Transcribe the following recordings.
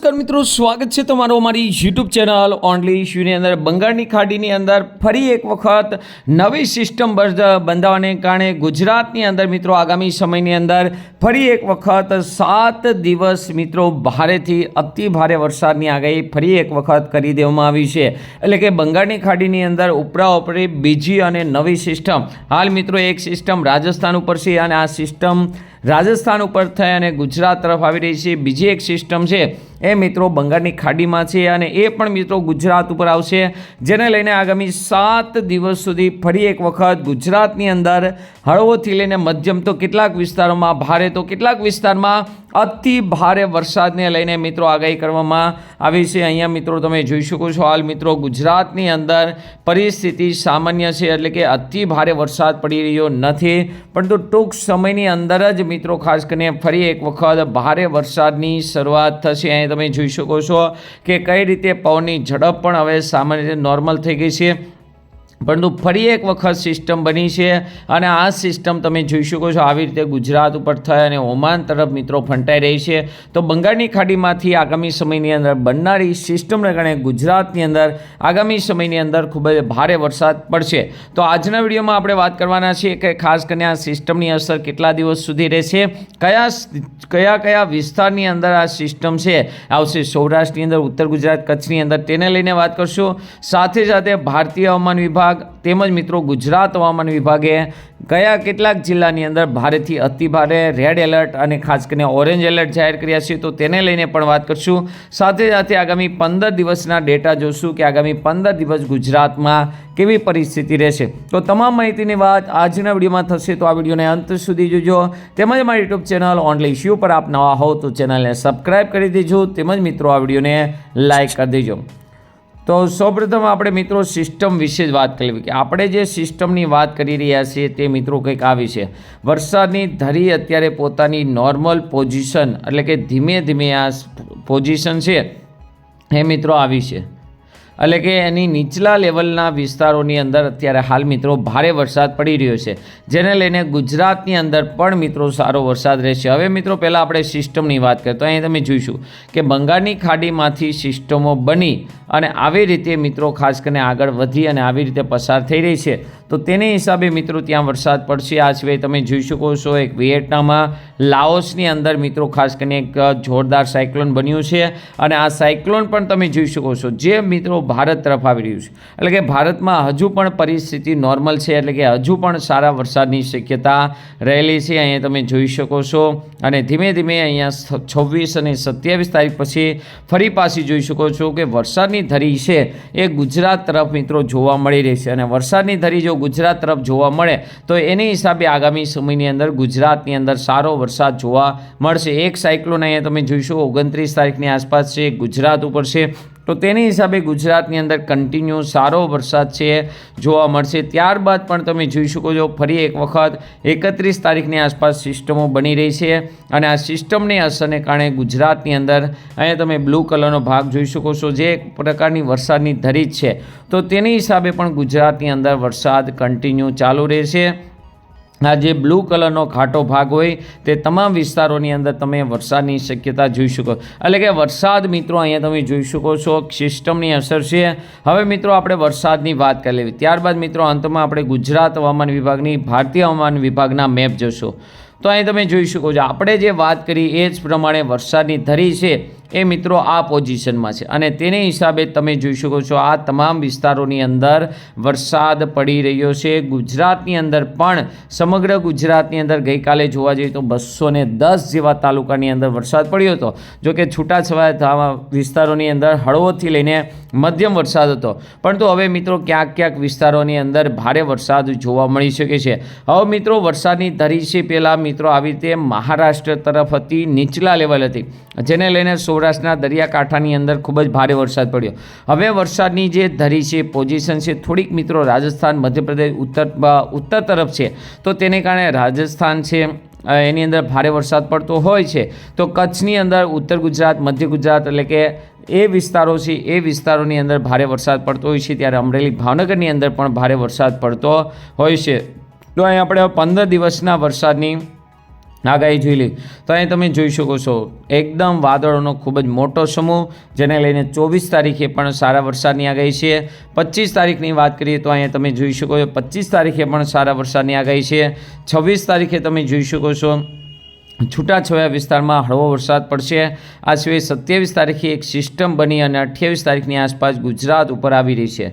નમસ્કાર મિત્રો, સ્વાગત છે તમારું અમારી યુટ્યુબ ચેનલ ઓનલી ઇશ્યુની અંદર. બંગાળની ખાડીની અંદર ફરી એક વખત નવી સિસ્ટમ બંધ- બંધાવાને કારણે ગુજરાતની અંદર મિત્રો આગામી સમયની અંદર ફરી એક વખત સાત દિવસ મિત્રો ભારેથી અતિ ભારે વરસાદની આગાહી ફરી એક વખત કરી દેવામાં આવી છે. એટલે કે બંગાળની ખાડીની અંદર ઉપરા ઉપરી બીજી અને નવી સિસ્ટમ હાલ મિત્રો એક સિસ્ટમ રાજસ્થાન ઉપર છે અને આ સિસ્ટમ રાજસ્થાન ઉપર થઈ અને ગુજરાત તરફ આવી રહી છે. બીજી એક સિસ્ટમ છે, એ મિત્રો બંગાળની ખાડીમાં છે અને એ પણ મિત્રો ગુજરાત ઉપર આવશે, જેને લઈને આગામી સાત દિવસ સુધી ફરી એક વખત ગુજરાતની અંદર હળવોથી લઈને મધ્યમ તો કેટલાક વિસ્તારોમાં ભારે, તો કેટલાક વિસ્તારમાં અતિ ભારે વરસાદને લઈને મિત્રો આગાહી કરવામાં આવી છે. અહીંયા મિત્રો તમે જોઈ શકો છો, હાલ મિત્રો ગુજરાતની અંદર પરિસ્થિતિ સામાન્ય છે, એટલે કે અતિ ભારે વરસાદ પડી રહ્યો નથી, પરંતુ ટૂંક સમયની અંદર જ મિત્રો, ખાસ કરીને ફરી એક વખત ભારે વરસાદની શરૂઆત થશે. અહીં તમે જોઈ શકો છો કે કઈ રીતે પવનની ઝડપ પણ હવે સામાન્ય રીતે નોર્મલ થઈ ગઈ છે. પરંતુ ફરી એક વખત સિસ્ટમ બની છે અને આ સિસ્ટમ તમે જોઈ શકો છો આવી રીતે ગુજરાત ઉપર થઈ અને ઓમાન તરફ મિત્રો ફંટાઈ રહી છે. તો બંગાળની ખાડીમાંથી આગામી સમયની અંદર બનનારી સિસ્ટમને કારણે ગુજરાતની અંદર આગામી સમયની અંદર ખૂબ જ ભારે વરસાદ પડશે. તો આજના વિડીયોમાં આપણે વાત કરવાના છીએ કે ખાસ કરીને આ સિસ્ટમની અસર કેટલા દિવસ સુધી રહેશે, કયા કયા કયા વિસ્તારની અંદર આ સિસ્ટમ છે, આવશે સૌરાષ્ટ્રની અંદર, ઉત્તર ગુજરાત કચ્છની અંદર, તેને લઈને વાત કરશું. સાથે સાથે ભારતીય હવામાન વિભાગ તેમજ મિત્રો ગુજરાત હવામાન વિભાગે ગયા કેટલાક જિલ્લાની અંદર ભારેથી અતિ ભારે રેડ એલર્ટ અને ખાસ કરીને ઓરેન્જ એલર્ટ જાહેર કર્યા છે. તો તેને લઈને પણ વાત કરશું. સાથે સાથે આગામી પંદર દિવસના ડેટા જોશું કે આગામી પંદર દિવસ ગુજરાતમાં કેવી પરિસ્થિતિ રહેશે. તો તમામ માહિતીની વાત આજના વિડીયોમાં થશે. તો આ વિડીયોને અંત સુધી જોજો. તેમજ મારી યુટ્યુબ ચેનલ ઓનલી ઇશ્યુ પર આપ નવા હો તો ચેનલને સબસ્ક્રાઇબ કરી દેજો. તેમજ મિત્રો આ વિડીયોને લાઇક કરી દેજો. તો સૌપ્રથમ આપણે મિત્રો સિસ્ટમ વિશે જ વાત કરી કે આપણે જે સિસ્ટમની વાત કરી રહ્યા છીએ તે મિત્રો કંઈક આવી છે. વરસાદની ધરી અત્યારે પોતાની નોર્મલ પોઝિશન એટલે કે ધીમે ધીમે આ પોઝિશન છે એ મિત્રો આવી છે. એટલે કે એની નીચલા લેવલના વિસ્તારોની અંદર અત્યારે હાલ મિત્રો ભારે વરસાદ પડી રહ્યો છે. જેને લઈને ગુજરાતની અંદર પણ મિત્રો સારો વરસાદ રહેશે. હવે મિત્રો પહેલાં આપણે સિસ્ટમની વાત કરીએ તો અહીં તમે જોઈશું કે બંગાળની ખાડીમાંથી સિસ્ટમો બની અને આવી રીતે મિત્રો ખાસ કરીને આગળ વધી અને આવી રીતે પસાર થઈ રહી છે. તો તેને હિસાબે મિત્રો ત્યાં વરસાદ પડશે. આ સિવાય તમે જોઈ શકો છો એક વિયેટનામમાં લાઓસની અંદર મિત્રો ખાસ કરીને એક જોરદાર સાયક્લોન બન્યું છે. અને આ સાયક્લોન પણ તમે જોઈ શકો છો. જે મિત્રો ભારત તરફ આવી રહ્યું છે. એટલે કે ભારતમાં હજુ પણ પરિસ્થિતિ નોર્મલ છે, એટલે કે હજુ પણ સારા વરસાદની શક્યતા રહેલી છે, અહીંયા તમે જોઈ શકો છો. અને ધીમે ધીમે અહીંયા છવ્વીસ અને સત્યાવીસ તારીખ પછી ફરી પાછી જોઈ શકો છો કે વરસાદની ધરી છે એ ગુજરાત તરફ મિત્રો જોવા મળી રહી છે. અને વરસાદની ધરી જો ગુજરાત તરફ જોવા મળે, તો એની હિસાબે આગામી સમયની અંદર ગુજરાતની અંદર સારો વરસાદ જોવા મળશે. એક સાયક્લોન અહીંયા તમે જોઈશો ઓગણત્રીસ તારીખની આસપાસ છે ગુજરાત ઉપર છે. તો તેની હિસાબે ગુજરાતની અંદર કન્ટિન્યુ સારો વરસાદ છે, જોવા મળશે. ત્યારબાદ પણ તમે જોઈ શકો છો, ફરી એક વખત એકત્રીસ તારીખની આસપાસ સિસ્ટમો બની રહી છે અને આ સિસ્ટમની અસરને કારણે ગુજરાતની અંદર અહીંયા તમે બ્લુ કલરનો ભાગ જોઈ શકો છો, જે એક પ્રકારની વરસાદની ધરી જ છે. તો તેની હિસાબે પણ ગુજરાતની અંદર વરસાદ કન્ટિન્યુ ચાલુ રહેશે. આ જે બ્લુ કલરનો ખાટો ભાગ હોય તે તમામ વિસ્તારોની અંદર તમે વરસાદની શક્યતા જોઈ શકો. એટલે કે વરસાદ મિત્રો અહીંયા તમે જોઈ શકો છો સિસ્ટમની અસર છે. હવે મિત્રો આપણે વરસાદની વાત કરી લેવી. ત્યારબાદ મિત્રો અંતમાં આપણે ગુજરાત હવામાન વિભાગની, ભારતીય હવામાન વિભાગના મેપ જોશો. તો અહીં તમે જોઈ શકો છો, આપણે જે વાત કરી એ જ પ્રમાણે વરસાદની ધરી છે. એ મિત્રો આ પોઝિશનમાં છે. અને તેને હિસાબે તમે જોઈ શકો છો, આ તમામ વિસ્તારોની અંદર વરસાદ પડી રહ્યો છે. ગુજરાતની અંદર પણ, સમગ્ર ગુજરાતની અંદર ગઈકાલે જોવા જઈએ તો બસો દસ જેવા તાલુકાની અંદર વરસાદ પડ્યો હતો. જોકે છૂટાછવાયા વિસ્તારોની અંદર હળવોથી લઈને મધ્યમ વરસાદ હતો. પરંતુ હવે મિત્રો ક્યાંક ક્યાંક વિસ્તારોની અંદર ભારે વરસાદ જોવા મળી શકે છે. હવે મિત્રો વરસાદની ધરી છે પહેલાં મિત્રો આવી રીતે મહારાષ્ટ્ર તરફ હતી, નીચલા લેવલ હતી. જેને લઈને સૌરાષ્ટ્રના દરિયાકાંઠાની અંદર ખૂબ જ ભારે વરસાદ પડ્યો. હવે વરસાદની જે ધરી છે પોઝિશન છે, થોડીક મિત્રો રાજસ્થાન, મધ્યપ્રદેશ, ઉત્તર ઉત્તર તરફ છે, તો તેને કારણે રાજસ્થાન છે એની અંદર ભારે વરસાદ પડતો હોય છે. તો કચ્છની અંદર ઉત્તર ગુજરાત, મધ્ય ગુજરાત એટલે કે એ વિસ્તારો છે, એ વિસ્તારોની અંદર ભારે વરસાદ પડતો હોય છે. ત્યારે અમરેલી, ભાવનગરની અંદર પણ ભારે વરસાદ પડતો હોય છે. તો અહીં આપણે પંદર દિવસના વરસાદની આગાહી જોઈ લી તો અહીં તમે જોઈ શકો છો, એકદમ વાદળોનો ખૂબ જ મોટો સમૂહ, જેને લઈને ચોવીસ તારીખે પણ સારા વરસાદની આગાહી છે. પચીસ તારીખની વાત કરીએ તો અહીંયા તમે જોઈ શકો છો, પચીસ તારીખે પણ સારા વરસાદની આગાહી છે. છવ્વીસ તારીખે તમે જોઈ શકો છો, છૂટાછવાયા વિસ્તારમાં હળવો વરસાદ પડશે. આ સિવાય સત્યાવીસ તારીખે એક સિસ્ટમ બની અને અઠ્યાવીસ તારીખની આસપાસ ગુજરાત ઉપર આવી રહી છે.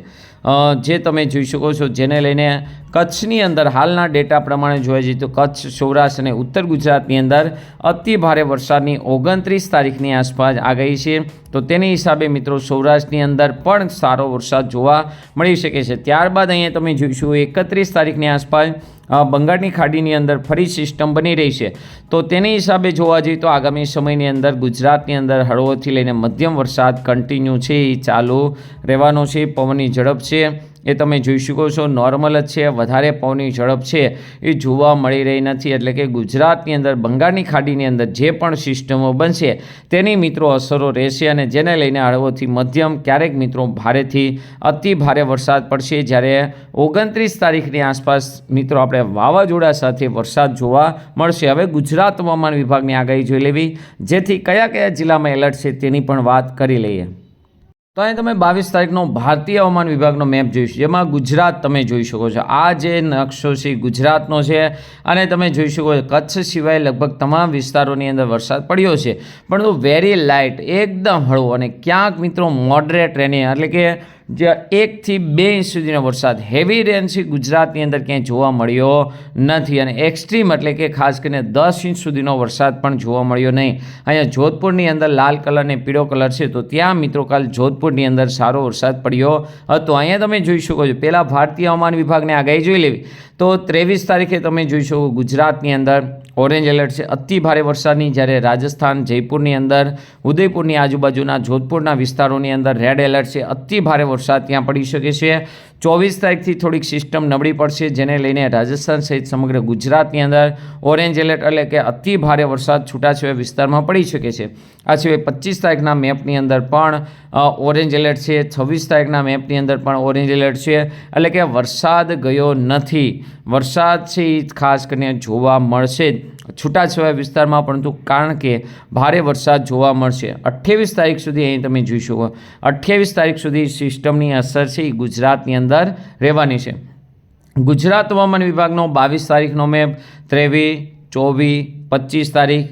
જે તમે જોઈ શકો છો, જેને લઈને કચ્છની અંદર હાલના ડેટા પ્રમાણે જોવા જઈએ તો કચ્છ, સૌરાષ્ટ્ર અને ઉત્તર ગુજરાતની અંદર અતિ ભારે વરસાદની ઓગણત્રીસ તારીખની આસપાસ આગાહી છે. તો તેની હિસાબે મિત્રો સૌરાષ્ટ્રની અંદર પણ સારો વરસાદ જોવા મળી શકે છે. ત્યારબાદ અહીંયા તમે જોઈશું, એકત્રીસ તારીખની આસપાસ બંગાળની ખાડીની અંદર ફરી સિસ્ટમ બની રહી છે. તો તેની હિસાબે જોવા જઈએ તો આગામી સમયની અંદર ગુજરાતની અંદર હળવોથી લઈને મધ્યમ વરસાદ કન્ટિન્યુ છે, એ ચાલુ રહેવાનો છે. પવનની ઝડપ છે એ તમે જોઈ શકો છો. નોર્મલ જ છે, વધારે પવનની ઝડપ છે. એ જોવા મળી રહી નથી. એટલે કે ગુજરાતની અંદર, બંગાળની ખાડીની અંદર જે પણ સિસ્ટમો બનશે, તેની મિત્રો અસરો રહેશે અને જેને લઈને હળવોથી મધ્યમ ક્યારેક મિત્રો ભારેથી અતિ ભારે વરસાદ પડશે. જ્યારે ઓગણત્રીસ તારીખની આસપાસ મિત્રો આપણે વાવાઝોડા સાથે વરસાદ જોવા મળશે. હવે ગુજરાત હવામાન વિભાગની આગાહી જોઈ લેવી. જેથી કયા કયા જિલ્લામાં એલર્ટ છે તેની પણ વાત કરી લઈએ. તો અહીં તમે બાવીસ તારીખનો ભારતીય હવામાન વિભાગનો મેપ જોઈશું જેમાં ગુજરાત તમે જોઈ શકો છો. આ જે નકશો છે ગુજરાતનો છે. અને તમે જોઈ શકો છો, કચ્છ સિવાય લગભગ તમામ વિસ્તારોની અંદર વરસાદ પડ્યો છે. પરંતુ વેરી લાઇટ એકદમ હળવો અને ક્યાંક મિત્રો મોડરેટ રેની એટલે કે જે એકથી બે ઇંચ સુધીનો વરસાદ હેવી રેન્સી ગુજરાતની અંદર ક્યાંય જોવા મળ્યો નથી અને એક્સ્ટ્રીમ એટલે કે ખાસ કરીને દસ ઇંચ સુધીનો વરસાદ પણ જોવા મળ્યો નહીં. અહીંયા જોધપુરની અંદર લાલ કલર અને પીળો કલર છે તો ત્યાં મિત્રો કાલ જોધપુરની અંદર સારો વરસાદ પડ્યો હતો. અહીંયા તમે જોઈ શકો છો પહેલાં ભારતીય હવામાન વિભાગને આગાહી જોઈ લેવી. તો ત્રેવીસ તારીખે તમે જોઈ શકો ગુજરાતની અંદર ઓરેન્જ એલર્ટ છે. અતિ ભારે વરસાદની જ્યારે રાજસ્થાન, જયપુરની અંદર, ઉદયપુરની આજુબાજુના જોધપુરના વિસ્તારોની અંદર રેડ એલર્ટ છે. અતિ ભારે વરસાદ ત્યાં પડી શકે છે. ચોવીસ તારીખથી થોડીક સિસ્ટમ નબળી પડશે, જેને લઈને રાજસ્થાન સહિત સમગ્ર ગુજરાતની અંદર ઓરેન્જ એલર્ટ એટલે કે અતિ ભારે વરસાદ છૂટાછવાયા વિસ્તારમાં પડી શકે છે. આ સિવાય પચીસ તારીખના મેપની અંદર પણ ઓરેન્જ એલર્ટ છે, છવ્વીસ તારીખના મેપની અંદર પણ ઓરેન્જ એલર્ટ છે. એટલે કે વરસાદ ગયો નથી. વરસાદ છે એ ખાસ કરીને જોવા મળશે. છૂટાછવાયા વિસ્તારમાં પરંતુ કારણ કે ભારે વરસાદ જોવા મળશે. અઠ્યાવીસ તારીખ સુધી અહીં તમે જોઈ શકો. અઠ્યાવીસ તારીખ સુધી સિસ્ટમની અસર છે એ ગુજરાતની અંદર રહેવાની છે. ગુજરાત હવામાન વિભાગનો બાવીસ તારીખનો મેપ, ત્રેવીસ, ચોવીસ, પચીસ તારીખ,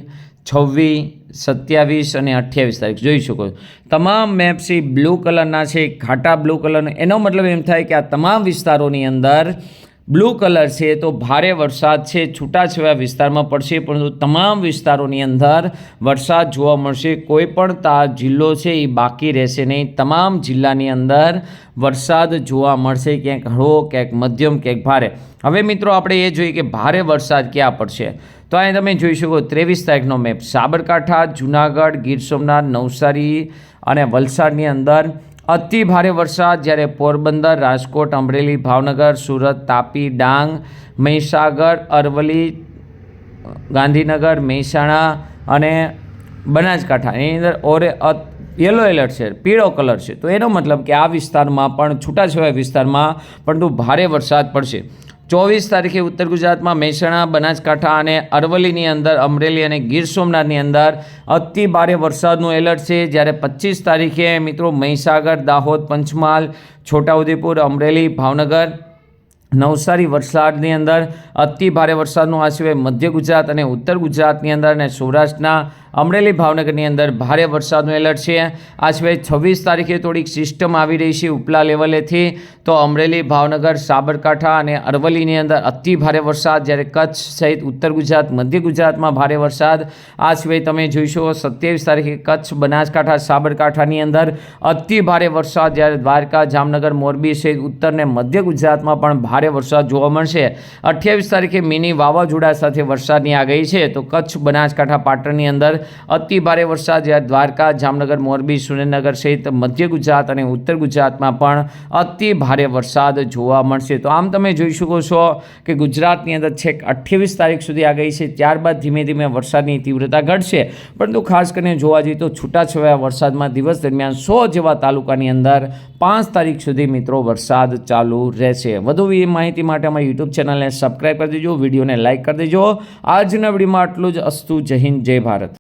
છવ્વીસ, સત્યાવીસ અને અઠ્યાવીસ તારીખ. જોઈ શકો. તમામ મેપ છે બ્લુ કલરના છે ઘાટા બ્લુ કલરનો. એનો મતલબ એમ થાય કે આ તમામ વિસ્તારોની અંદર બ્લુ કલર છે, તો ભારે વરસાદ છે છૂટાછવાયા વિસ્તારમાં પડશે, પરંતુ તમામ વિસ્તારોની અંદર વરસાદ જોવા મળશે. કોઈ પણ તા જિલ્લો છે, એ બાકી રહેશે નહીં. તમામ જિલ્લાની અંદર વરસાદ જોવા મળશે, ક્યાંક હળવો, ક્યાંક મધ્યમ, ક્યાંક ભારે. હવે મિત્રો, આપણે એ જોઈએ કે ભારે વરસાદ ક્યાં પડશે? તો અહીં તમે જોઈ શકો, ત્રેવીસ તારીખનો મેપ. સાબરકાંઠા, જુનાગઢ, ગીર સોમનાથ, નવસારી અને વલસાડની અંદર અતિ ભારે વરસાદ જ્યારે પોરબંદર, રાજકોટ, અમરેલી, ભાવનગર, સુરત, તાપી, ડાંગ, મહીસાગર, અરવલ્લી, ગાંધીનગર, મહેસાણા અને બનાસકાંઠા. એની અંદર ઓરે યલો એલર્ટ છે, પીળો કલર છે. તો એનો મતલબ કે આ વિસ્તારમાં પણ છૂટાછવાયા વિસ્તારમાં પરંતુ ભારે વરસાદ પડશે. ચોવીસ તારીખે ઉત્તર ગુજરાતમાં મહેસાણા, બનાસકાંઠા અને અરવલ્લીની અંદર, અમરેલી અને ગીર સોમનાથની અંદર અતિ ભારે વરસાદનું એલર્ટ છે. જ્યારે પચીસ તારીખે મિત્રો મહીસાગર, દાહોદ, પંચમહાલ, છોટાઉદેપુર, અમરેલી, ભાવનગર, નવસારી વરસાદની અંદર અતિ ભારે વરસાદનું આ સિવાય મધ્ય ગુજરાત અને ઉત્તર ગુજરાતની અંદર અને સૌરાષ્ટ્રના અમરેલી ભાવનગરની અંદર ભારે વરસાદનું એલર્ટ છે. આ સિવાય છવ્વીસ તારીખે થોડીક સિસ્ટમ આવી રહી છે ઉપલા લેવલેથી. તો અમરેલી, ભાવનગર, સાબરકાંઠા અને અરવલ્લીની અંદર અતિ ભારે વરસાદ, જ્યારે કચ્છ સહિત ઉત્તર ગુજરાત, મધ્ય ગુજરાતમાં ભારે વરસાદ. આ સિવાય તમે જોઈશો સત્યાવીસ તારીખે કચ્છ, બનાસકાંઠા, સાબરકાંઠાની અંદર અતિ ભારે વરસાદ, જ્યારે દ્વારકા, જામનગર, મોરબી સહિત ઉત્તર ને મધ્ય ગુજરાતમાં પણ ભારે વરસાદ જોવા મળશે. અઠ્યાવીસ તારીખે મિની વાવાઝોડા સાથે વરસાદની આગાહી છે. તો કચ્છ, બનાસકાંઠા, પાટણની અંદર અતિ ભારે વરસાદ જ્યારે દ્વારકા, જામનગર, મોરબી, સુરેન્દ્રનગર સહિત મધ્ય ગુજરાત અને ઉત્તર ગુજરાતમાં પણ અતિ ભારે વરસાદ જોવા મળશે. તો આમ તમે જોઈ શકો છો કે ગુજરાતની અંદર છેક અઠ્યાવીસ તારીખ સુધી આ ગઈ છે, ત્યારબાદ ધીમે ધીમે વરસાદની તીવ્રતા ઘટશે. પરંતુ ખાસ કરીને જોવા જઈએ તો છૂટાછવાયા વરસાદમાં દિવસ દરમિયાન સો જેવા તાલુકાની અંદર પાંચ તારીખ સુધી મિત્રો વરસાદ ચાલુ રહેશે. વધુ માહિતી માટે અમારી યુટ્યુબ ચેનલને સબસ્ક્રાઈબ કરી દેજો, વિડીયોને લાઇક કરી દેજો. આજના વિડીયોમાં આટલું જ. અસ્તુ, જય હિન્દ, જય ભારત.